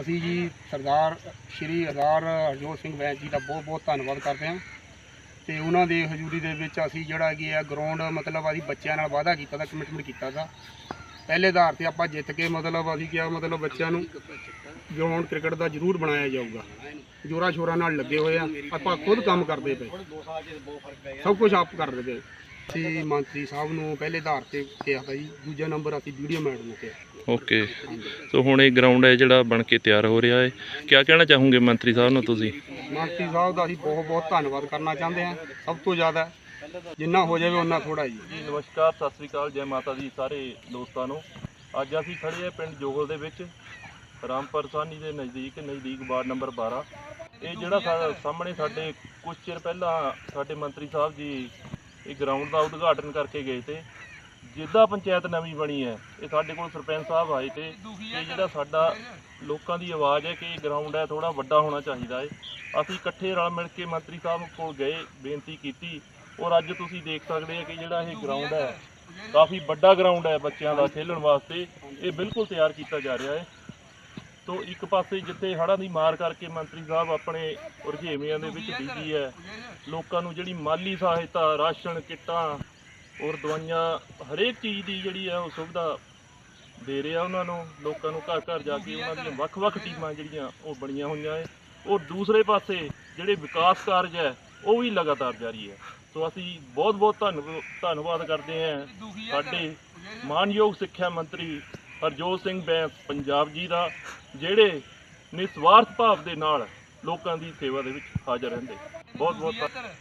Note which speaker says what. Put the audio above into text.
Speaker 1: ਅਸੀਂ ਜੀ ਸਰਦਾਰ ਸ਼੍ਰੀ ਸਰਦਾਰ ਹਰਜੋਤ ਸਿੰਘ ਬੈਂਸ ਜੀ ਦਾ ਬਹੁਤ ਬਹੁਤ ਧੰਨਵਾਦ ਕਰਦੇ ਹਾਂ। ਤੇ ਉਹਨਾਂ ਦੀ ਹਜ਼ੂਰੀ ਦੇ ਵਿੱਚ ਅਸੀਂ ਜਿਹੜਾ ਕੀ ਹੈ ਗਰਾਊਂਡ ਮਤਲਬ ਅਸੀਂ ਬੱਚਿਆਂ ਨਾਲ ਵਾਅਦਾ ਕੀਤਾ ਦਾ ਕਮਿਟਮੈਂਟ ਕੀਤਾ ਦਾ। ਪਹਿਲੇ ਆਧਾਰ ਤੇ ਆਪਾਂ ਜਿੱਤ ਕੇ ਮਤਲਬ ਅਸੀਂ ਕਿਹਾ ਮਤਲਬ ਬੱਚਿਆਂ ਨੂੰ ਗਰਾਊਂਡ ਕ੍ਰਿਕਟ ਦਾ ਜ਼ਰੂਰ ਬਣਾਇਆ ਜਾਊਗਾ। ਜੋਰਾ ਸ਼ੋਰਾ ਨਾਲ ਲੱਗੇ ਹੋਏ ਆ। ਆਪਾਂ ਖੁਦ ਕੰਮ ਕਰਦੇ ਪਏ। ਸਭ ਕੁਝ ਆਪ ਕਰਦੇ ਪਏ। ਅਸੀਂ ਮੰਤਰੀ ਸਾਹਿਬ ਨੂੰ ਪਹਿਲੇ ਆਧਾਰ ਤੇ ਕਿਹਾ ਤਾ ਜੀ ਦੂਜਾ ਨੰਬਰ ਅਸੀਂ ਵੀਡੀਓ ਮੈਡਮ ਨੂੰ ਕਿਹਾ।
Speaker 2: ਓਕੇ। ਸੋ ਹੁਣ ਇਹ ਗਰਾਊਂਡ ਹੈ ਜਿਹੜਾ ਬਣ ਕੇ ਤਿਆਰ ਹੋ ਰਿਹਾ ਹੈ। ਕੀ ਕਹਿਣਾ ਚਾਹੋਗੇ ਮੰਤਰੀ ਸਾਹਿਬ ਨੂੰ ਤੁਸੀਂ?
Speaker 1: ਮੰਤਰੀ ਸਾਹਿਬ ਦਾ ਅਸੀਂ ਬਹੁਤ ਬਹੁਤ ਧੰਨਵਾਦ ਕਰਨਾ ਚਾਹੁੰਦੇ ਹਾਂ। ਸਭ ਤੋਂ ਜ਼ਿਆਦਾ ਜਿੰਨਾ ਹੋ ਜਾਵੇ ਉਹਨਾਂ ਥੋੜਾ ਜੀ।
Speaker 3: ਜੀ ਨਮਸਕਾਰ ਸਤਿ ਸ੍ਰੀ ਅਕਾਲ ਜੈ ਮਾਤਾ ਦੀ ਸਾਰੇ ਦੋਸਤਾਂ ਨੂੰ। ਅੱਜ ਅਸੀਂ ਖੜੇ ਹਾਂ ਪਿੰਡ ਜੋਗਲ ਦੇ ਵਿੱਚ ਰਾਮਪੁਰ ਸਾਨੀ ਦੇ ਨਜ਼ਦੀਕ ਨਜ਼ਦੀਕ ਵਾਰਡ ਨੰਬਰ 12 ਇਹ ਜਿਹੜਾ ਸਾ- ਸਾਹਮਣੇ ਸਾਡੇ ਕੁਝ ਚਿਰ ਪਹਿਲਾਂ ਸਾਡੇ ਮੰਤਰੀ ਸਾਹਿਬ ਜੀ ਇਹ ਗਰਾਊਂਡ ਦਾ ਉਦਘਾਟਨ ਕਰਕੇ ਗਏ ਤੇ ਜਿੱਦਾਂ ਪੰਚਾਇਤ ਨਵੀਂ ਬਣੀ ਹੈ, ਇਹ ਸਾਡੇ ਕੋਲ ਸਰਪੰਚ ਸਾਹਿਬ ਆਏ ਤੇ ਇਹ ਜਿਹੜਾ ਸਾਡਾ ਲੋਕਾਂ ਦੀ ਆਵਾਜ਼ ਹੈ ਕਿ ਇਹ ਗਰਾਊਂਡ ਹੈ ਥੋੜਾ ਵੱਡਾ ਹੋਣਾ ਚਾਹੀਦਾ ਹੈ। ਅਸੀਂ ਇਕੱਠੇ ਰਲ ਮਿਲ ਕੇ ਮੰਤਰੀ ਸਾਹਿਬ ਕੋਲ ਗਏ, ਬੇਨਤੀ ਕੀਤੀ ਔਰ ਅੱਜ ਤੁਸੀਂ ਦੇਖ ਸਕਦੇ ਹੋ ਕਿ ਜਿਹੜਾ ਇਹ ਗਰਾਊਂਡ ਹੈ, ਕਾਫੀ ਵੱਡਾ ਗਰਾਊਂਡ ਹੈ ਬੱਚਿਆਂ ਦਾ ਖੇਡਣ ਵਾਸਤੇ, ਇਹ ਬਿਲਕੁਲ ਤਿਆਰ ਕੀਤਾ ਜਾ ਰਿਹਾ ਹੈ। ਤੋਂ ਇੱਕ ਪਾਸੇ ਜਿੱਥੇ ਹੜ੍ਹਾਂ ਦੀ ਮਾਰ ਕਰਕੇ ਮੰਤਰੀ ਸਾਹਿਬ ਆਪਣੇ ਰੁਝੇਵਿਆਂ ਦੇ ਵਿੱਚ ਬਿਜ਼ੀ ਹੈ ਲੋਕਾਂ ਨੂੰ ਜਿਹੜੀ ਮਾਲੀ ਸਹਾਇਤਾ ਰਾਸ਼ਨ ਕਿੱਟਾਂ ਔਰ ਦਵਾਈਆਂ ਹਰੇਕ ਚੀਜ਼ ਦੀ ਜਿਹੜੀ ਹੈ ਉਹ ਸੁਵਿਧਾ ਦੇ ਰਿਹਾ ਉਹਨਾਂ ਨੂੰ ਲੋਕਾਂ ਨੂੰ ਘਰ ਘਰ ਜਾ ਕੇ ਉਹਨਾਂ ਦੀਆਂ ਵੱਖ-ਵੱਖ ਟੀਮਾਂ ਜਿਹੜੀਆਂ ਉਹ ਬਣੀਆਂ ਹੋਈਆਂ ਹੈ ਔਰ ਦੂਸਰੇ ਪਾਸੇ ਜਿਹੜੇ ਵਿਕਾਸ ਕਾਰਜ ਹੈ ਉਹ ਵੀ ਲਗਾਤਾਰ ਜਾਰੀ ਹੈ। ਸੋ ਅਸੀਂ ਬਹੁਤ-ਬਹੁਤ ਧੰਨਵ- ਧੰਨਵਾਦ ਕਰਦੇ ਹਾਂ ਸਾਡੇ ਮਾਨਯੋਗ ਸਿੱਖਿਆ ਮੰਤਰੀ ਹਰਜੋਤ ਸਿੰਘ ਬੈਂਸ ਪੰਜਾਬ ਜੀ ਦਾ, ਜਿਹੜੇ ਨਿਸਵਾਰਥ ਭਾਵ ਦੇ ਨਾਲ ਲੋਕਾਂ ਦੀ ਸੇਵਾ ਦੇ ਵਿੱਚ ਹਾਜ਼ਰ ਰਹਿੰਦੇ। ਬਹੁਤ ਬਹੁਤ ਧੰਨ-